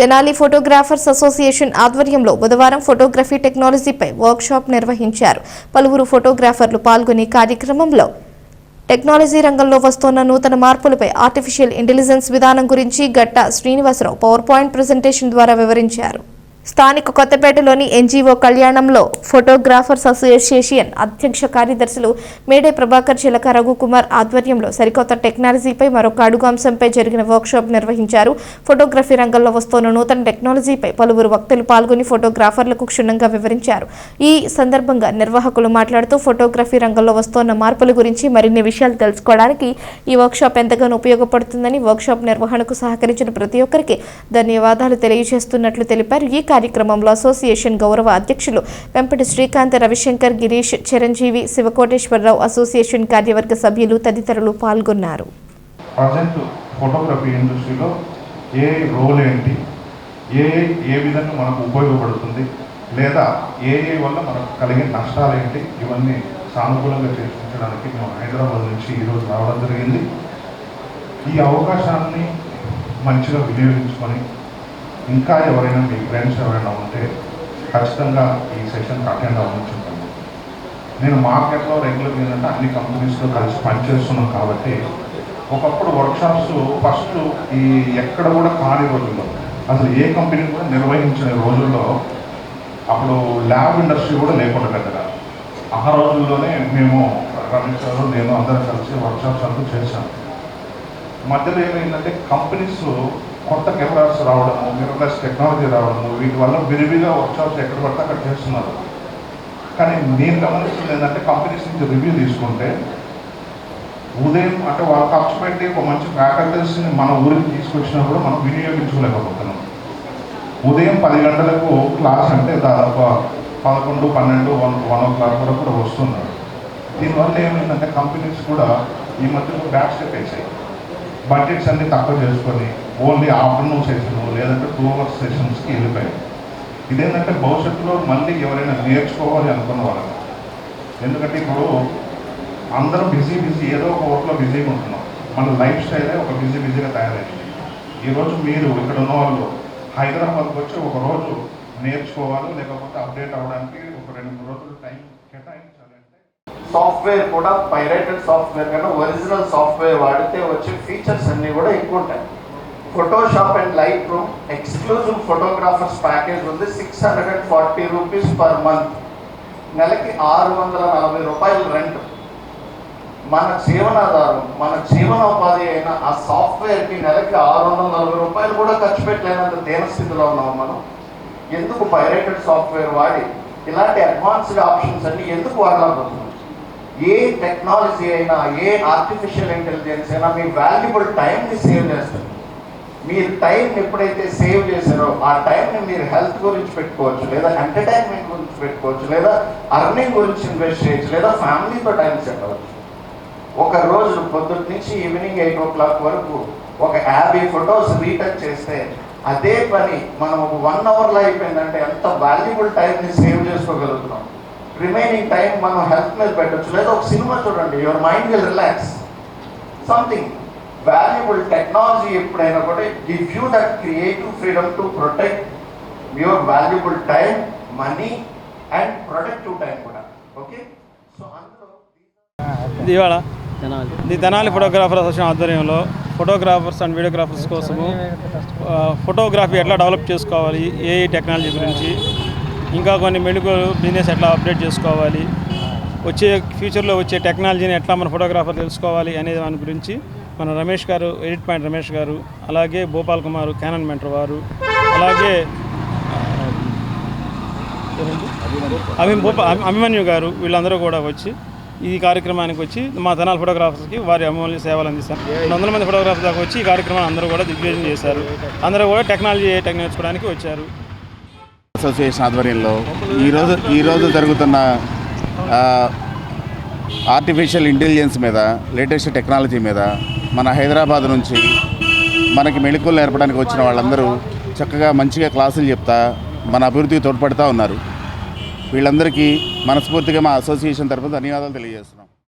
Tenali photographers association ఆధ్వర్యంలో బుధవారం photography టెక్నాలజీపై workshop నిర్వహించారు. పలువురు ఫోటోగ్రాఫర్లు పాల్గొని కార్యక్రమంలో టెక్నాలజీ రంగంలో వస్తోన్న నూతన మార్పులపై ఆర్టిఫిషియల్ ఇంటెలిజెన్స్ విధానం గురించి గట్ట శ్రీనివాసరావు పవర్ పాయింట్ ప్రజెంటేషన్ ద్వారా వివరించారు. స్థానిక కొత్తపేటలోని ఎన్జీఓ కళ్యాణంలో ఫోటోగ్రాఫర్స్ అసోసియేషన్ అధ్యక్ష కార్యదర్శులు మేడే ప్రభాకర్ చిలక రఘుకుమార్ ఆధ్వర్యంలో సరికొత్త టెక్నాలజీపై మరొక అడుగు అంశంపై జరిగిన వర్క్షాప్ నిర్వహించారు. ఫోటోగ్రఫీ రంగంలో వస్తున్న నూతన టెక్నాలజీపై పలువురు వక్తలు పాల్గొని ఫోటోగ్రాఫర్లకు క్షుణ్ణంగా వివరించారు. ఈ సందర్భంగా నిర్వాహకులు మాట్లాడుతూ ఫోటోగ్రఫీ రంగంలో వస్తున్న మార్పుల గురించి మరిన్ని విషయాలు తెలుసుకోవడానికి ఈ వర్క్షాప్ ఎంతగానో ఉపయోగపడుతుందని వర్క్షాప్ నిర్వహణకు సహకరించిన ప్రతి ఒక్కరికి ధన్యవాదాలు తెలియజేస్తున్నట్లు తెలిపారు. ఈ కార్యక్రమంలో అసోసియేషన్ గౌరవ అధ్యక్షులు వెంపటి శ్రీకాంత్ రవిశంకర్ గిరీష్ చిరంజీవి శివకోటేశ్వరరావు అసోసియేషన్ కార్యవర్గ సభ్యులు తదితరులు పాల్గొన్నారు. ఫోటోగ్రఫీ ఇండస్ట్రీలో ఏ రోల్ ఏంటి? ఏ ఏ విధంగా మనకు ఉపయోగపడుతుంది? లేదా ఏ ఏ వల్ల మనకు కలిగే నష్టాలు ఏంటి? ఇవన్నీ సానుకూలంగా చర్చించడానికి మేము హైదరాబాద్ నుంచి ఈరోజు రావడం జరిగింది. ఈ అవకాశాన్ని మంచిగా వినియోగించుకొని ఇంకా ఎవరైనా మీ ఫ్రెండ్స్ ఎవరైనా ఉంటే ఖచ్చితంగా ఈ సెషన్కి అటెండ్ అవ్వచ్చు నేను మార్కెట్లో రెగ్యులర్ ఏంటంటే అన్ని కంపెనీస్తో కలిసి పనిచేస్తున్నాం కాబట్టి ఒకప్పుడు వర్క్షాప్స్ ఫస్ట్ ఈ ఎక్కడ కూడా కాని రోజుల్లో అసలు ఏ కంపెనీ కూడా నిర్వహించిన రోజుల్లో అప్పుడు ల్యాబ్ ఇండస్ట్రీ కూడా లేకుండా పెద్దగా. ఆ రోజుల్లోనే మేము రమేష్ గారు నేను అందరం కలిసి వర్క్షాప్స్ అంతా చేశాం. మధ్యలో ఏమైందంటే కంపెనీస్ కొత్త కెమెరాస్ రావడము మిర్రర్లెస్ టెక్నాలజీ రావడము వీటి వల్ల విరివిగా వర్క్షాప్స్ ఎక్కడ పడితే అక్కడ చేస్తున్నారు. కానీ నేను గమనించింది ఏంటంటే కంపెనీస్ నుంచి రివ్యూ తీసుకుంటే ఉదయం అంటే వాళ్ళు ఖర్చు పెట్టి ఒక మంచి ఫ్యాకల్టీస్ని మన ఊరికి తీసుకొచ్చినప్పుడు మనం వినియోగించుకోలేకపోతున్నాం. ఉదయం పది గంటలకు క్లాస్ అంటే దాదాపు పదకొండు పన్నెండు వన్ వన్ ఓ క్లాక్ వరకు కూడా వస్తున్నారు. దీనివల్ల ఏమైందంటే కంపెనీస్ కూడా ఈ మధ్యలో బ్యాక్ స్టెప్ వేసాయి. బడ్జెట్స్ అన్ని తక్కువ చేసుకొని ఓన్లీ ఆఫ్టర్నూన్ సెషన్ లేదంటే టూ అవర్స్ సెషన్స్కి వెళ్ళిపోయాయి ఇదేంటంటే భవిష్యత్తులో మళ్ళీ ఎవరైనా నేర్చుకోవాలి అనుకున్న వాళ్ళకి ఎందుకంటే ఇప్పుడు అందరం బిజీ బిజీ ఏదో ఒక వర్క్లో బిజీగా ఉంటున్నాం. మన లైఫ్ స్టైలే ఒక బిజీ బిజీగా తయారైంది. ఈరోజు మీరు ఇక్కడ ఉన్న వాళ్ళు హైదరాబాద్కి వచ్చి ఒక రోజు నేర్చుకోవాలి లేకపోతే అప్డేట్ అవ్వడానికి ఒక రెండు మూడు రోజులు టైం కేటాయించాలంటే సాఫ్ట్వేర్ కూడా పైరేటెడ్ సాఫ్ట్వేర్ కన్నా ఒరిజినల్ సాఫ్ట్వేర్ వాడితే వచ్చే ఫీచర్స్ అన్నీ కూడా ఎక్కువ ఉంటాయి. Photoshop and Lightroom exclusive photographers package ఉంది. Six hundred and forty rupees per month నెలకి ఆరు వందల నలభై రూపాయలు రెంట్ మన జీవనాధారం మన జీవనోపాధి అయిన ఆ సాఫ్ట్వేర్కి నెలకి ఆరు వందల నలభై రూపాయలు కూడా ఖర్చు పెట్టలేనంత దేన స్థితిలో ఉన్నాం మనం. ఎందుకు పైరేటెడ్ సాఫ్ట్వేర్ వాడి? ఇలాంటి అడ్వాన్స్డ్ ఆప్షన్స్ అన్ని ఎందుకు వాడాలనుకుంటున్నాం? ఏ టెక్నాలజీ అయినా ఏ ఆర్టిఫిషియల్ ఇంటెలిజెన్స్ అయినా మీ వాల్యుబుల్ టైంని సేవ్ చేస్తుంది. మీరు టైం ఎప్పుడైతే సేవ్ చేశారో ఆ టైంని మీరు హెల్త్ గురించి పెట్టుకోవచ్చు లేదా ఎంటర్టైన్మెంట్ గురించి పెట్టుకోవచ్చు లేదా అర్నింగ్ గురించి ఇన్వెస్ట్ చేయొచ్చు లేదా ఫ్యామిలీతో టైం సెట్ అవ్వచ్చు. ఒక రోజు పొద్దున్న నుంచి ఈవినింగ్ ఎయిట్ ఓ క్లాక్ వరకు ఒక యాభై ఫొటోస్ రీటచ్ చేస్తే అదే పని మనం ఒక వన్ అవర్లో అయిపోయిందంటే ఎంత వాల్యుబుల్ టైంని సేవ్ చేసుకోగలుగుతున్నాం రిమైనింగ్ టైం మనం హెల్త్ మీద పెట్టచ్చు లేదా ఒక సినిమా చూడండి your mind will relax something valuable technology ఎప్పుడైనా కూడా give you that creative freedom to protect your valuable time money and productive time కూడా. ఓకే సో అందులో ఇవాళ ఇది తెనాలి ఫోటోగ్రాఫర్ అసోసియేషన్ ఆధ్వర్యంలో ఫోటోగ్రాఫర్స్ అండ్ వీడియోగ్రాఫర్స్ కోసము ఫోటోగ్రఫీ ఎట్లా డెవలప్ చేసుకోవాలి ఏ టెక్నాలజీ గురించి ఇంకా కొన్ని మెడికల్ బిజినెస్ ఎట్లా అప్డేట్ చేసుకోవాలి వచ్చే ఫ్యూచర్లో వచ్చే టెక్నాలజీని ఎట్లా మన ఫోటోగ్రాఫర్ తెలుసుకోవాలి అనే దాని గురించి మన రమేష్ గారు ఎడిట్ పాయింట్ రమేష్ గారు అలాగే భూపాల్ కుమార్ క్యానన్ మెంటర్ వారు అలాగే అభి భూప అభిమన్యు గారు వీళ్ళందరూ కూడా వచ్చి ఈ కార్యక్రమానికి వచ్చి మా తెనాలి ఫోటోగ్రాఫర్స్కి వారి అమూల్య సేవలు అందిస్తారు. రెండు వందల మంది ఫోటోగ్రాఫర్ దాకా వచ్చి ఈ కార్యక్రమాన్ని అందరూ కూడా దిగ్విజయం చేశారు. అందరూ కూడా టెక్నాలజీ టెక్ నేర్చుకోవడానికి వచ్చారు. అసోసియేషన్ ఆధ్వర్యంలో ఈరోజు ఈరోజు జరుగుతున్న ఆర్టిఫిషియల్ ఇంటెలిజెన్స్ మీద లేటెస్ట్ టెక్నాలజీ మీద మన హైదరాబాద్ నుంచి మనకి మెళుకులు నేర్పడానికి వచ్చిన వాళ్ళందరూ చక్కగా మంచిగా క్లాసులు చెప్తా మన అభివృద్ధికి తోడ్పడుతూ ఉన్నారు. వీళ్ళందరికీ మనస్ఫూర్తిగా మా అసోసియేషన్ తరఫున ధన్యవాదాలు తెలియజేస్తున్నాం.